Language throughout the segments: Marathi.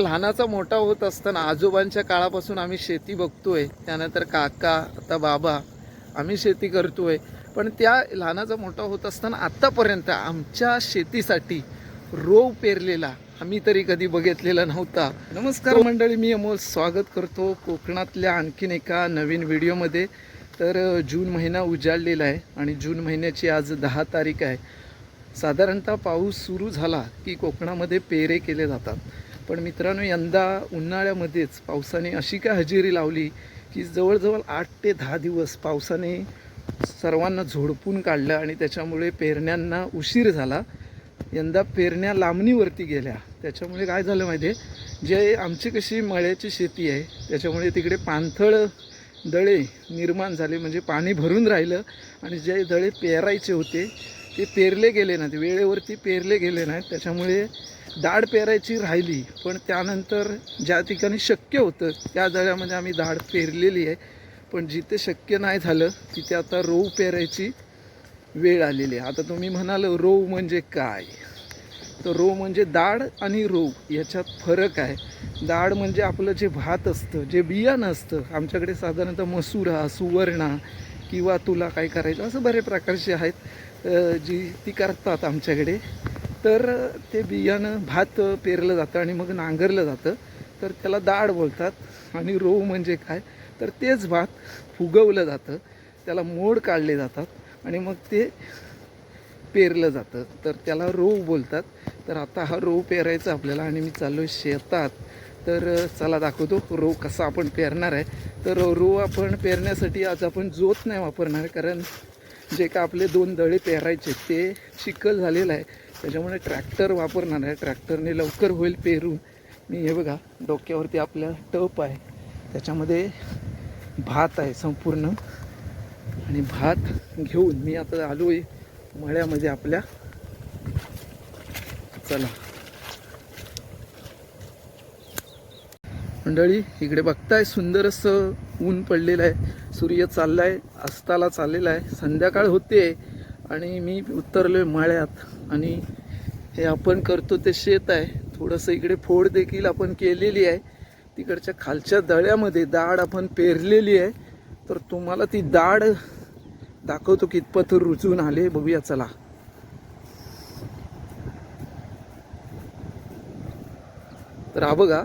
लहानाचा मोठा होत असताना आजोबांच्या काळापासून आम्ही शेती बघतोय. त्यानंतर काका आता बाबा आम्ही शेती करतोय. पण त्या लहानाचा मोठा होत असताना आत्तापर्यंत आमच्या शेतीसाठी रोव पेरलेला आम्ही तरी कधी बघितलेला नव्हता. नमस्कार मंडळी मी अमोल स्वागत करतो कोकणातल्या आणखीन एका नवीन व्हिडिओमध्ये. तर जून महिना उजाडलेला आहे आणि जून महिन्याची आज दहा तारीख आहे. साधारणतः पाऊस सुरू झाला की कोकणामध्ये पेरे केले जातात. पण मित्रांनो यंदा उन्हाळ्यामध्येच पावसाने अशी काय हजेरी लावली की जवळजवळ आठ ते दहा दिवस पावसाने सर्वांना झोडपून काढलं आणि त्याच्यामुळे पेरण्यांना उशीर झाला. यंदा पेरण्या लांबणीवरती गेल्या. त्याच्यामुळे काय झालं माहिती आहे जे आमची कशी मळ्याची शेती आहे त्याच्यामुळे तिकडे पाणथळ दळे निर्माण झाले म्हणजे पाणी भरून राहिलं आणि जे दळे पेरायचे होते ते पेरले गेले नाहीत. वेळेवरती पेरले गेले नाहीत. त्याच्यामुळे दाढ पेरायची राहिली पण त्यानंतर ज्या ठिकाणी शक्य होतं त्या जळ्यामध्ये आम्ही दाढ पेरलेली आहे. पण जिथे शक्य नाही झालं तिथे आता रोव पेरायची वेळ आलेली आहे. आता तुम्ही म्हणाल रोव म्हणजे काय? तर रोव म्हणजे दाढ आणि रोव याच्यात फरक आहे. दाढ म्हणजे आपलं जे भात असतं जे बियाणं असतं आमच्याकडे साधारणतः मसुरा सुवर्णा किंवा तुला काय करायचं असं बरे प्रकारचे आहेत. जी ती करतात आमच्याकडे. तर ते बियाणं भात पेरलं जातं आणि मग नांगरलं जातं. तर त्याला डाळ बोलतात आणि रोव म्हणजे काय? तर तेच भात फुगवलं जातं. त्याला मोड काढले जातात आणि मग ते पेरलं जातं. तर त्याला रोव बोलतात. तर आता हा रोव पेरायचा आपल्याला आणि मी चाललो आहे शेतात. तर चला दाखवतो रोव कसा आपण पेरणार आहे. तर रोव आपण पेरण्यासाठी आज आपण जोत नाही वापरणार कारण जे का आपले दोन दळे पेरायचे ते चिखल झालेलं आहे. त्याच्यामुळे ट्रॅक्टर वापरणार आहे. ट्रॅक्टरने लवकर होईल पेरून. मी हे बघा डोक्यावरती आपल्या टप आहे. त्याच्यामध्ये भात आहे संपूर्ण. आणि भात घेऊन मी आता आलो आहे मळ्यामध्ये आपल्या. चला. मंडळी इकडे बघताय सुंदर असं ऊन पडलेलं आहे. सूर्य चाललाय अस्ताला चाललेला आहे. संध्याकाळ होते आणि मी उतरलोय मळ्यात. आणि हे आपण करतो ते शेत आहे. थोडंसं इकडे फोड देखील आपण केलेली आहे. तिकडच्या खालच्या दळ्यामध्ये दाढ आपण पेरलेली आहे. तर तुम्हाला ती दाड दाखवतो कितपत रुजून आले. बघूया चला. तर हा बघा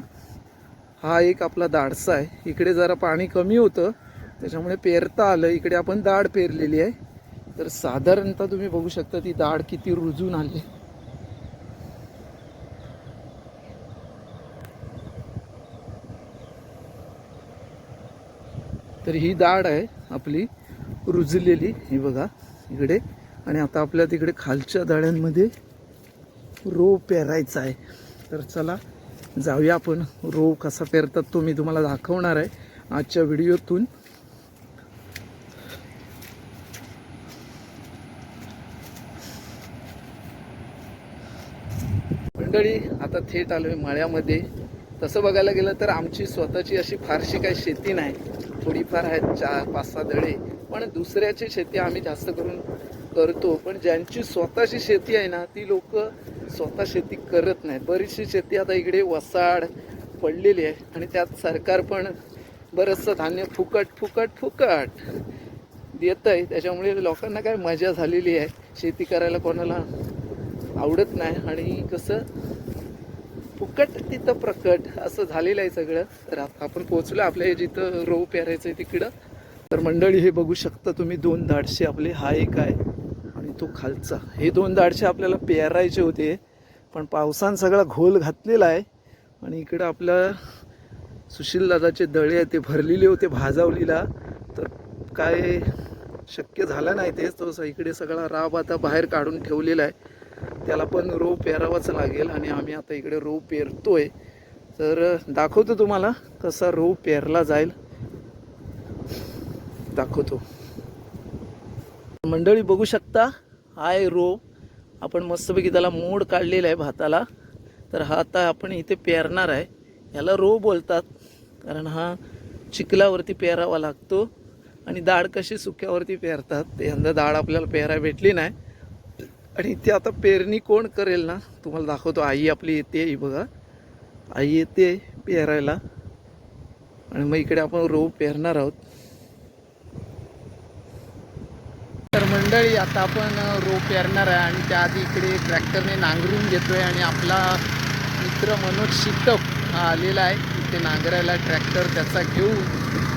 हा एक आपला दाडसा आहे. इकडे जरा पाणी कमी होतं. त्याच्यामुळे पेरता आलं. इकडे आपण दाढ पेरलेली आहे. तर साधारणतः तुम्ही बघू शकता ती दाढ किती रुजून आली. तर ही दाढ आहे आपली रुजलेली ही बघा इकडे. आणि आता आपल्या तिकडे खालच्या डाळ्यांमध्ये रो पेरायचा आहे. तर चला जाऊया आपण. रो कसा पेरतात तो मी तुम्हाला दाखवणार आहे आजच्या व्हिडिओतून मंडळी आता थेट आलोय मळ्यामध्ये. तसं बघायला गेलं तर आमची स्वतःची अशी फारशी काही शेती नाही. थोडीफार आहेत चार पाच सहा दळे पण दुसऱ्याची शेती आम्ही जास्त करून करतो. पण ज्यांची स्वतःची शेती आहे ना ती लोक स्वतः शेती करत नाहीत. बरीचशी शेती आता इकडे वसाड पडलेली आहे. आणि त्यात सरकार पण बरंचसं धान्य फुकट फुकट फुकट देत आहे त्याच्यामुळे लोकांना काय मजा झालेली आहे. शेती करायला कोणाला आवडत नाही आणि कसं फुकट तिथं प्रकट असं झालेलं आहे सगळं. तर आता आपण पोहोचलो आपल्या जिथं रोप पेरायचं आहे तिकडं. तर मंडळी हे बघू शकता तुम्ही दोन दाडशे आपले. हा एक आहे आणि तो खालचा. हे दोन दाडशे आपल्याला पेरायचे होते पण पावसानं सगळा घोल घातलेला आहे. आणि इकडं आपल्या सुशील दादाचे दळे आहे ते भरलेले होते भाजावलीला. तर काय शक्य झालं नाही तेच. तो इकडे सगळा राब आता बाहेर काढून ठेवलेला आहे. त्याला पण रो पेरावाच लागेल आणि आम्ही आता इकडे रो पेरतोय. तर दाखवतो तुम्हाला कसा रो पेरला जाईल. दाखवतो. मंडळी बघू शकता आय रो आपण मस्तपैकी त्याला मोड काढलेला आहे भाताला. तर हा आता आपण इथे पेरणार आहे. ह्याला रो बोलतात कारण हा चिखलावरती पेरावा लागतो. आणि डाळ कशी सुक्यावरती पेरतात ते यंदा डाळ आपल्याला पेरायला भेटली नाही. आणि इथे आता पेरणी कोण करेल ना तुम्हाला दाखवतो. आई आपली येते आई बघा. आई येते पेरायला. आणि मग इकडे आपण रोप पेरणार आहोत. तर मंडळी आता आपण रोप पेरणार आहे आणि त्याआधी इकडे ट्रॅक्टरने नांगरून घेतोय आणि आपला मित्र मनोज शितप हा आलेला आहे. इथे नांगरायला ट्रॅक्टर त्याचा घेऊ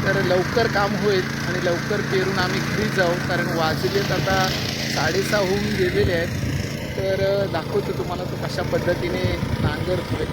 तर लवकर काम होईल आणि लवकर पेरून आम्ही घरी जाऊ कारण वाजलेत आता साडेसहा होऊन गेलेले आहेत. तर दाखवतो तुम्हाला तो कशा पद्धतीने नांगरतोय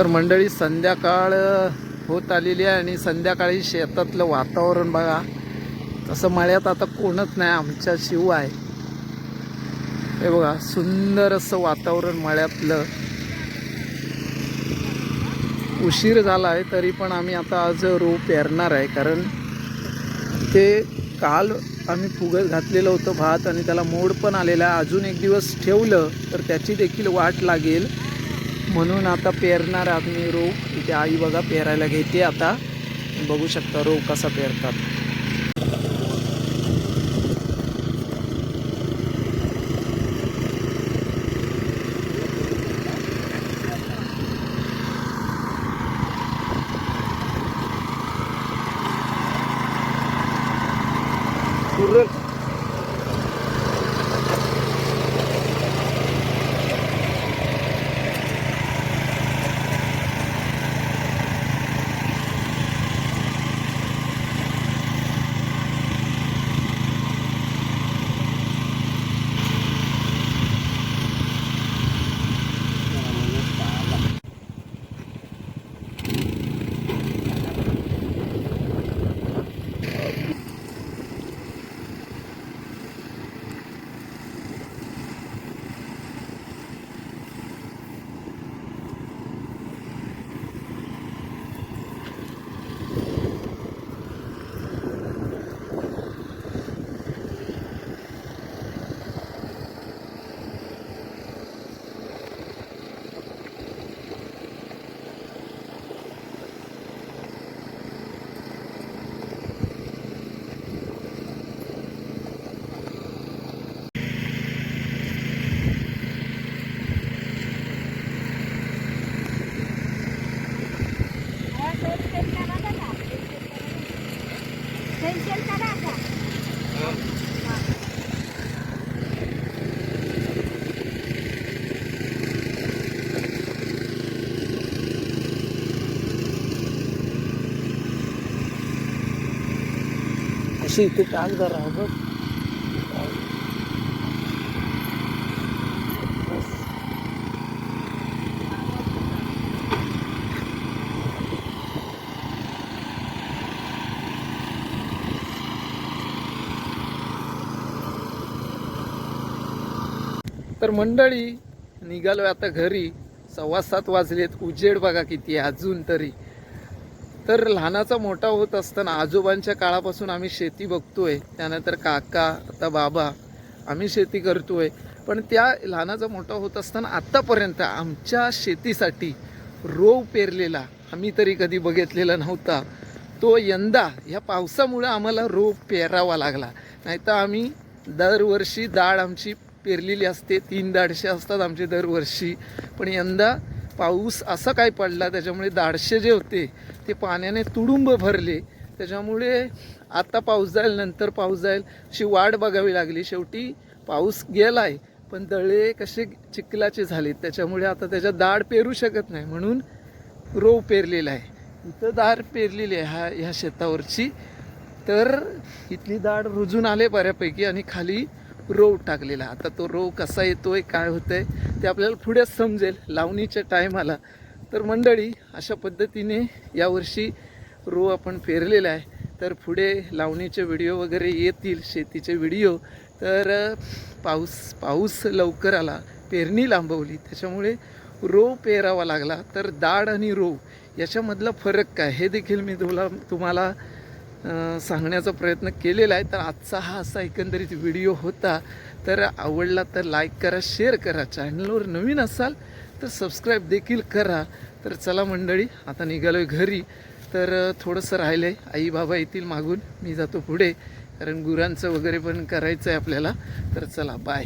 तर मंडळी संध्याकाळ होत आलेली आहे आणि संध्याकाळी शेतातलं वातावरण बघा. तसं मळ्यात आता कोणच नाही आमच्या शिवाय हे बघा सुंदर असं वातावरण मळ्यातलं. उशीर झाला आहे तरी पण आम्ही आता आज रोप पेरणार आहे कारण ते काल आम्ही फुगत घातलेलं होतं भात आणि त्याला मोड पण आलेला आहे. अजून एक दिवस ठेवलं तर त्याची देखील वाट लागेल. म्हणून आता पेरणार आम्ही रोप. इथे आई बघा पेरायला घेते आता. बघू शकता रोप कसा पेरतात. अशी इथे टाक जरा तर मंडळी निघालो आता घरी. सव्वा सात वाजलेत. उजेड बघा किती आहे अजून तरी. तर लहानाचा मोठा होत असताना आजोबांच्या काळापासून आम्ही शेती बघतोय. त्यानंतर काका आता बाबा आम्ही शेती करतोय. पण त्या लहानाचा मोठा होत असताना आत्तापर्यंत आमच्या शेतीसाठी रोव पेरलेला आम्ही तरी कधी बघितलेला नव्हता. तो यंदा ह्या पावसामुळे आम्हाला रोव पेरावा लागला. नाहीतर आम्ही दरवर्षी डाळ आमची पेरलेली असते. तीन दाडशे असतात आमचे दरवर्षी. पण यंदा पाऊस असा काय पडला त्याच्यामुळे दाडशे जे होते ते पाण्याने तुडुंब भरले. त्याच्यामुळे आता पाऊस जाईल नंतर पाऊस जाईल अशी वाट बघावी लागली. शेवटी पाऊस गेलाय पण दळे कसे चिखलाचे झालेत. त्याच्यामुळे आता त्याच्यात दाढ पेरू शकत नाही. म्हणून रोव पेरलेला आहे. इथं दाढ पेरलेली आहे हा ह्या शेतावरची. तर इथली दाढ रुजून आले बऱ्यापैकी आणि खाली रोव टाकलेला. आता तो रोव कसा येतोय काय होतंय ते आपल्याला पुढेच समजेल. लावणीच्या टायमाला तर मंडळी अशा पद्धतीने यावर्षी रो आपण पेरलेला आहे. तर पुढे लावणीचे व्हिडिओ वगैरे येतील शेतीचे व्हिडिओ. तर पाऊस पाऊस लवकर आला पेरणी लांबवली त्याच्यामुळे रो पेरावा लागला. तर दाड आणि रो याच्यामधला फरक काय? हे देखील मी तुला तुम्हाला सांगण्याचा प्रयत्न केलेला आहे. तर आजचा हा असा एकंदरीत व्हिडिओ होता. तर आवडला तर लाईक करा शेअर करा. चॅनलवर नवीन असाल तर सबस्क्राईब देखील करा. तर चला मंडळी आता निघालोय घरी. तर थोडंसं राहिलं आहे आई बाबा येतील मागून. मी जातो पुढे. कारण गुरांचं वगैरे पण करायचं आहे आपल्याला. तर चला बाय